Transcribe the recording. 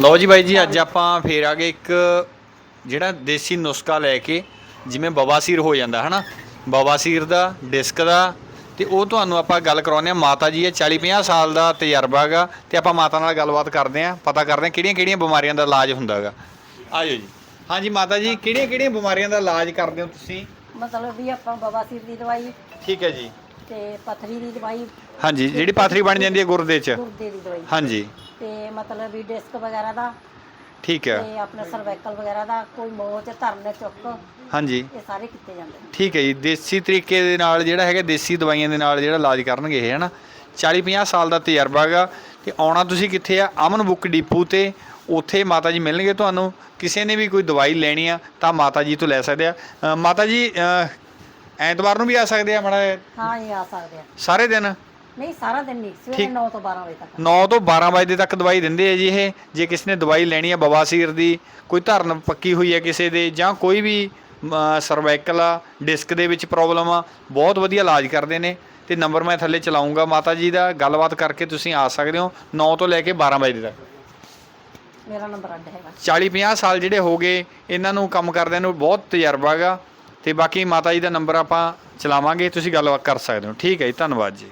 ਲਓ ਜੀ ਬਾਈ ਜੀ ਅੱਜ ਆਪਾਂ ਫੇਰ ਆ ਗਏ ਇੱਕ ਜਿਹੜਾ ਦੇਸੀ ਨੁਸਖਾ ਲੈ ਕੇ ਜਿਵੇਂ ਬਵਾਸੀਰ ਹੋ ਜਾਂਦਾ ਹਨਾ? ਬਵਾਸੀਰ ਦਾ ਡਿਸਕ ਦਾ ਤੇ ਉਹ ਤੁਹਾਨੂੰ ਆਪਾਂ ਗੱਲ ਕਰਾਉਂਦੇ ਆ ਮਾਤਾ ਜੀ ਇਹ 40 50 ਸਾਲ ਦਾ ਤਜਰਬਾ ਹੈਗਾ ਤੇ ਆਪਾਂ ਮਾਤਾ ਨਾਲ ਗੱਲਬਾਤ ਕਰਦੇ ਆ ਪਤਾ ਕਰਦੇ ਆ ਕਿਹੜੀਆਂ ਕਿਹੜੀਆਂ ਬਿਮਾਰੀਆਂ ਦਾ ਇਲਾਜ ਹੁੰਦਾ ਹੈਗਾ। ਆਜੋ ਜੀ। ਹਾਂਜੀ ਮਾਤਾ ਜੀ ਕਿਹੜੀਆਂ ਕਿਹੜੀਆਂ ਬਿਮਾਰੀਆਂ ਦਾ ਇਲਾਜ ਕਰਦੇ ਹੋ ਤੁਸੀਂ? ਮਤਲਬ ਵੀ ਆਪਾਂ ਬਵਾਸੀਰ ਦੀ ਦਵਾਈ ਠੀਕ ਹੈ ਜੀ। ਤੇ ਪਥਰੀ ਦੀ ਦਵਾਈ ਹਾਂਜੀ ਜਿਹੜੀ ਪਾਥਰੀ ਬਣ ਜਾਂਦੀ ਹੈ ਗੁਰਦੇ 'ਚ। ਗੁਰਦੇ ਦੀ ਦਵਾਈ। ਹਾਂਜੀ। ਤੇ ਮਤਲਬ ਵੀ ਡਿਸਕ ਵਗੈਰਾ ਦਾ ਠੀਕ ਹੈ। ਤੇ ਆਪਣੇ ਸਰਵਾਈਕਲ ਵਗੈਰਾ ਦਾ ਕੋਈ ਮੋਚ ਧਰਨ ਚੁੱਕ ਹਾਂਜੀ। ਇਹ ਸਾਰੇ ਕੀਤੇ ਜਾਂਦੇ ਨੇ। ਠੀਕ ਹੈ ਜੀ। ਦੇਸੀ ਤਰੀਕੇ ਦੇ ਨਾਲ ਜਿਹੜਾ ਹੈਗਾ ਦੇਸੀ ਦਵਾਈਆਂ ਦੇ ਨਾਲ ਜਿਹੜਾ ਇਲਾਜ ਕਰਨਗੇ ਇਹ ਹਨਾ? 40 50 ਸਾਲ ਦਾ ਤਜਰਬਾ ਹੈਗਾ ਤੇ ਆਉਣਾ ਤੁਸੀਂ ਕਿੱਥੇ ਆ? ਅਮਨ ਬੁੱਕ ਡਿਪੂ ਤੇ ਉੱਥੇ ਮਾਤਾ ਜੀ ਮਿਲਣਗੇ ਤੁਹਾਨੂੰ। ਕਿਸੇ ਨੇ ਵੀ ਕੋਈ ਦਵਾਈ ਲੈਣੀ ਆ ਤਾਂ ਮਾਤਾ ਜੀ ਤੋਂ ਲੈ ਸਕਦੇ ਆ। ਅ, ਮਾਤਾ ਜੀ ਅ, ਐਤਵਾਰ ਨੂੰ ਵੀ ਆ ਸਕਦੇ ਆ ਮਾੜਾ ਜਿਹਾ? ਹਾਂ ਇਹ ਆ ਸਕਦੇ ਆ। ਸਾਰੇ ਦਿਨ? ਨਹੀਂ ਸਾਰਾ ਦਿਨ ਨਹੀਂ ਸਵੇਰੇ ਠੀਕ। 9 ਤੋਂ 12 ਵਜੇ ਤੱਕ। 9 ਤੋਂ 12 ਵਜੇ ਤੱਕ ਦਵਾਈ ਦਿੰਦੇ ਆ ਜੀ ਇਹ। ਜੇ ਕਿਸੇ ਨੇ ਦਵਾਈ ਲੈਣੀ ਆ ਬਵਾਸੀਰ ਦੀ ਕੋਈ ਧਰਨ ਪੱਕੀ ਹੋਈ ਹੈ ਕਿਸੇ ਦੇ ਜਾਂ ਕੋਈ ਵੀ ਸਰਵਾਈਕਲ ਆ ਡਿਸਕ ਦੇ ਵਿੱਚ ਪ੍ਰੋਬਲਮ ਆ ਬਹੁਤ ਵਧੀਆ ਇਲਾਜ ਕਰਦੇ ਨੇ। ਤੇ ਨੰਬਰ ਮੈਂ ਥੱਲੇ ਚਲਾਉਂਗਾ ਮਾਤਾ ਜੀ ਦਾ ਗੱਲਬਾਤ ਕਰਕੇ ਤੁਸੀਂ ਆ ਸਕਦੇ ਹੋ 9 ਤੋਂ ਲੈ ਕੇ 12 ਵਜੇ ਤੱਕ। ਮੇਰਾ ਨੰਬਰ ਅੱਡ ਹੈਗਾ। 40 50 ਸਾਲ ਜਿਹੜੇ ਹੋ ਗਏ ਇਹਨਾਂ ਨੂੰ ਕੰਮ ਕਰਦਿਆਂ ਨੂੰ ਬਹੁਤ ਤਜਰਬਾ ਹੈਗਾ। ਤੇ ਬਾਕੀ ਮਾਤਾ ਜੀ ਦਾ ਨੰਬਰ ਆਪਾਂ ਚਲਾਵਾਂਗੇ, ਤੁਸੀਂ ਗੱਲਬਾਤ ਕਰ ਸਕਦੇ ਹੋ। ਠੀਕ ਹੈ ਜੀ, ਧੰਨਵਾਦ ਜੀ।